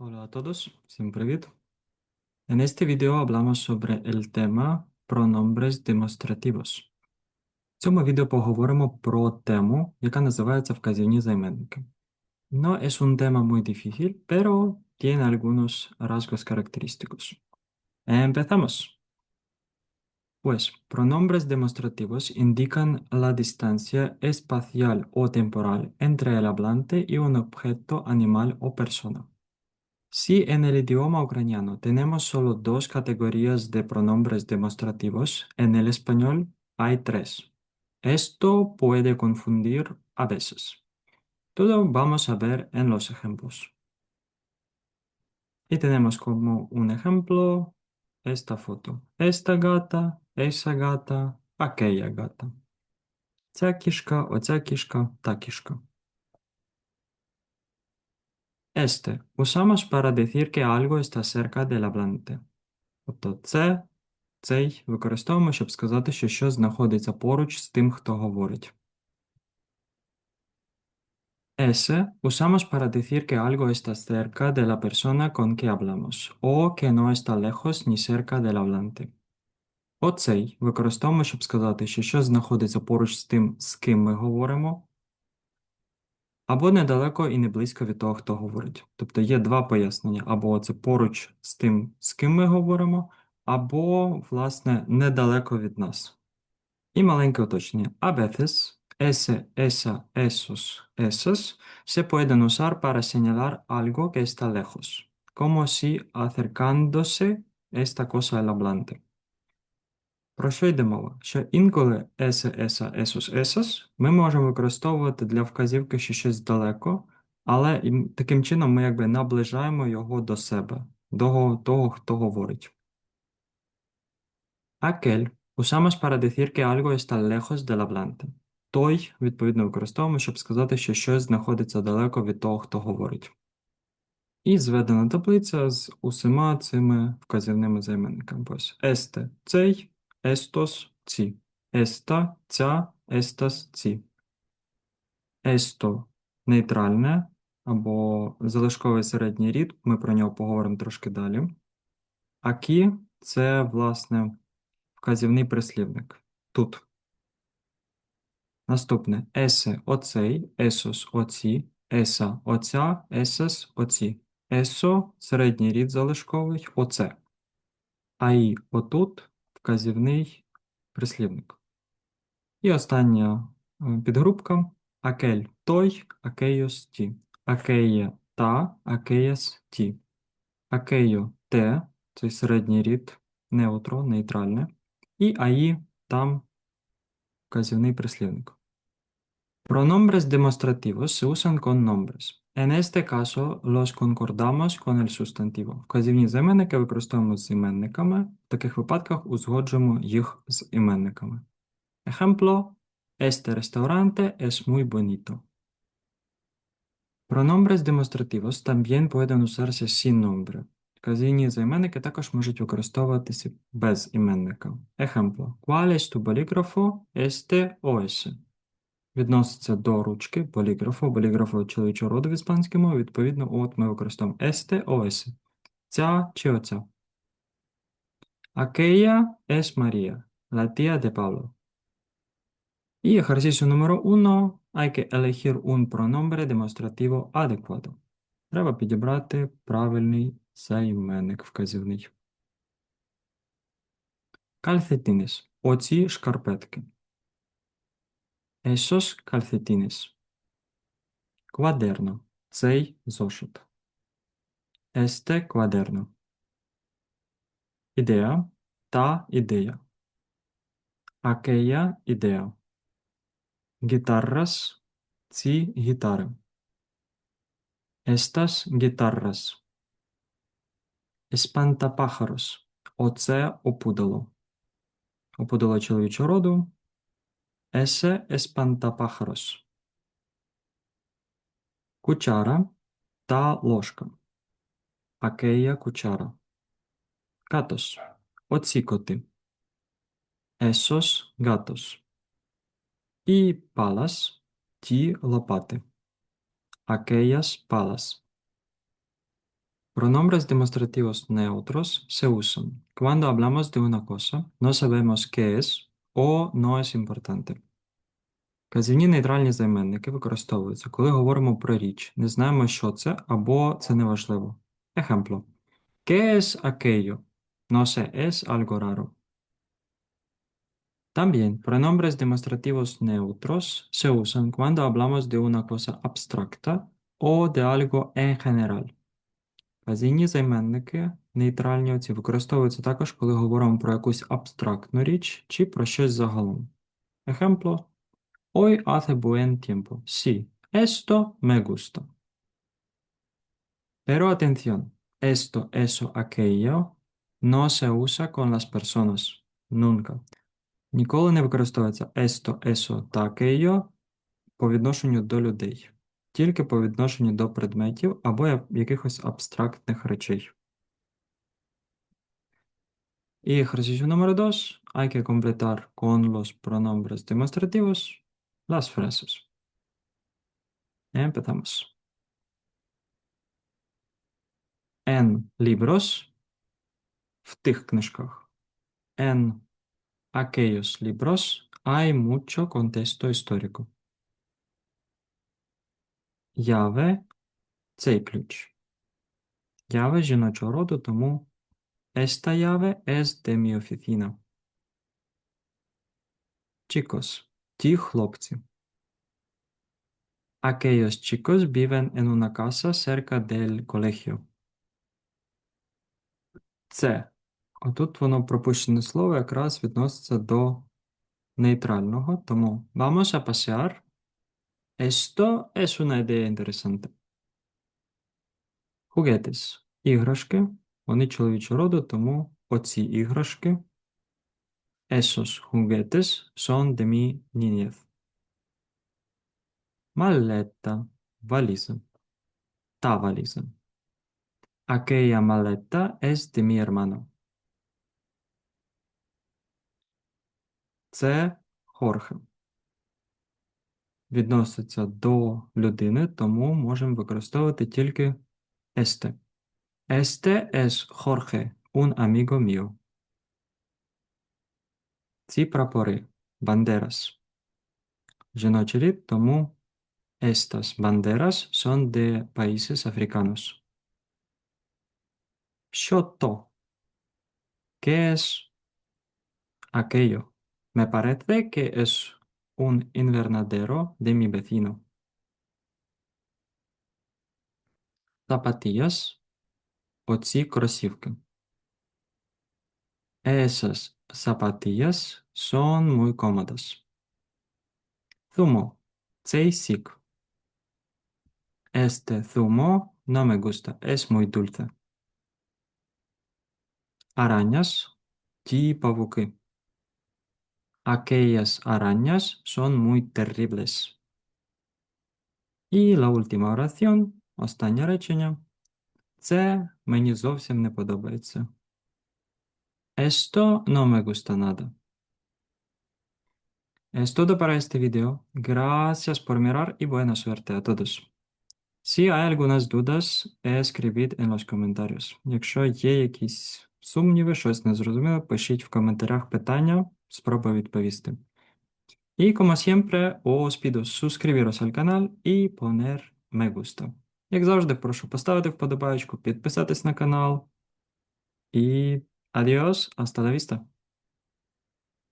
Hola a todos, всем привет. En este video hablamos sobre el tema pronombres demonstrativos. В цьому відео поговоримо про тему, яка називається вказівні займенники. No es un tema muy difícil, pero tiene algunos rasgos característicos. Empezamos. Pues, pronombres demostrativos indican la distancia espacial o temporal entre el hablante y un objeto, animal o persona. Si en el idioma ucraniano tenemos solo dos categorías de pronombres demostrativos, en el español hay tres. Esto puede confundir a veces. Todo vamos a ver en los ejemplos. Y tenemos como un ejemplo esta foto. Esta gata, esa gata, aquella gata. Ця кішка, оця кішка, та кішка. Este. Usamos para decir que algo está cerca del hablante. Тобто це, цей використовуємо, щоб сказати, що щось знаходиться поруч з тим, хто говорить. Ese usamos para decir que algo está cerca de la persona con que hablamos, o que no está lejos ni cerca del hablante. Оцей використовуємо, щоб сказати, що щось знаходиться поруч з тим, з ким ми говоримо, або недалеко і не близько від того, хто говорить. Тобто є два пояснення: або це поруч з тим, з ким ми говоримо, або, власне, недалеко від нас. І маленьке уточнення. A veces, ese, esa, esos, esas se pueden usar para señalar algo que está lejos, acercándose esta cosa al hablante. Про що йде мова? Що інколи есе, еса, есус, есас ми можемо використовувати для вказівки, що щось далеко, але таким чином ми якби наближаємо його до себе, до того, хто говорить. Aquel usamos para decir que algo está lejos del hablante. Той, відповідно, використовуємо, щоб сказати, що щось знаходиться далеко від того, хто говорить. І зведена таблиця з усіма цими вказівними займенниками. Ось este – цей, estos – ці, esta – ця, estas – ці. Esto – нейтральне або залишковий середній рід, ми про нього поговоримо трошки далі. Aquí – це, власне, вказівний прислівник. Тут. Наступне есе оцей, есос оці, еса оця, есес оці. Есо середній рід залишковий оце. А і отут вказівний прислівник. І остання е, підгрупка акель той, акейос ті. Акеє та, акеєс ті. Акейо те, цей середній рід, неутро, нейтральне. І аї там вказівний прислівник. Pronombres demostrativos se usan con nombres. En este caso, los concordamos con el sustantivo. Вказівні займенники використовуємо з іменниками. В таких випадках узгоджуємо їх з іменниками. Ejemplo, este restaurante es muy bonito. Pronombres demostrativos también pueden usarse sin nombre. Вказівні займенники також можуть використовуватися без іменника. Ejemplo, ¿cuál es tu bolígrafo? Este o ese. Відноситься до ручки боліграфу, боліграфу чоловічого роду в іспанській мові, відповідно, от ми використовуємо este o ese. Ця чи оця. Aquella es María, la tía de Pablo. Y ejercicio número uno, hay que elegir un pronombre demostrativo adecuado. Треба підібрати правильний займенник вказівний. Calcetines. Оці шкарпетки. Esos calcetines. Cuaderno. Цей зошит. Este cuaderno. Ідея. Та ідея. Aquella ідея. Guitarras. Ці гітари. Estas guitarras. Espantapájaros. Оце опудало. Опудало чоловічого роду. Ese espantapájaros. Кучара та ложка. Aquella кучара. Gatos. Оці коти. Esos gatos. І палас. Ті лопати. Aquellas palas. Pronombres demostrativos neutros se usan cuando hablamos de una cosa, no sabemos qué es o no es importante. Казівні нейтральні займенники використовуються, коли говоримо про річ, не знаємо, що це або це неважливо. Ejemplo. ¿Qué es aquello? No sé, es algo raro. También, pronombres demostrativos neutros se usan cuando hablamos de una cosa abstracta o de algo en general. Казійні займенники, нейтральні оці, використовуються також, коли говоримо про якусь абстрактну річ чи про щось загалом. Ejemplo. Hoy hace buen tiempo. Sí, esto me gusta. Pero atención, esto, eso, aquello no se usa con las personas. Nunca. Ніколи не використовується esto, eso та aquello по відношенню до людей. Тільки по відношенню до предметів або якихось абстрактних речей. Y ejercicio número 2. Hay que completar con los pronombres demostrativos las frases. Empezamos. En libros, в тих книжках. En aquellos libros hay mucho contexto histórico. Llave – цей ключ. Llave жіночого роду, тому esta llave es de mi oficina. Chicos – ті хлопці. Aquellos chicos viven en una casa cerca del colegio. Це. Отут воно пропущене слово якраз відноситься до нейтрального, тому vamos a pasear. Esto es una idea interesante. Juguetes. Іграшки. Вони чоловічого роду, тому оці іграшки. Esos juguetes son de mi niñez. Maleta. Валіза. Та валіза. Aquella maleta es de mi hermano. Це Хорхе. Відноситься до людини, тому можемо використовувати тільки este. Este es Jorge, un amigo mío. Ці прапори banderas. Жіночий рід, тому estas banderas son de países africanos. Що то? ¿Qué es aquello? Me parece que es un invernadero de mi vecino. Zapatillas. Оці кросівки. Esas zapatillas son muy cómodas. Zumo. Цей сік. Este zumo no me gusta, es muy dulce. Arañas. Ті павуки. Aquellas arañas son muy terribles. І la última oración, останнє речення. Це мені зовсім не подобається. Esto no me gusta nada. Es todo para este video. Gracias por mirar y buena suerte a todos. Si hay algunas dudas, escribid en los comentarios. Якщо є якісь сумніви, щось незрозуміло, пишіть в коментарях питання, спробую відповісти. Siempre, os pido suscribiros al canal y poner me gusta. Як завжди, прошу поставити вподобайку, підписатись на канал. І adios, hasta la vista.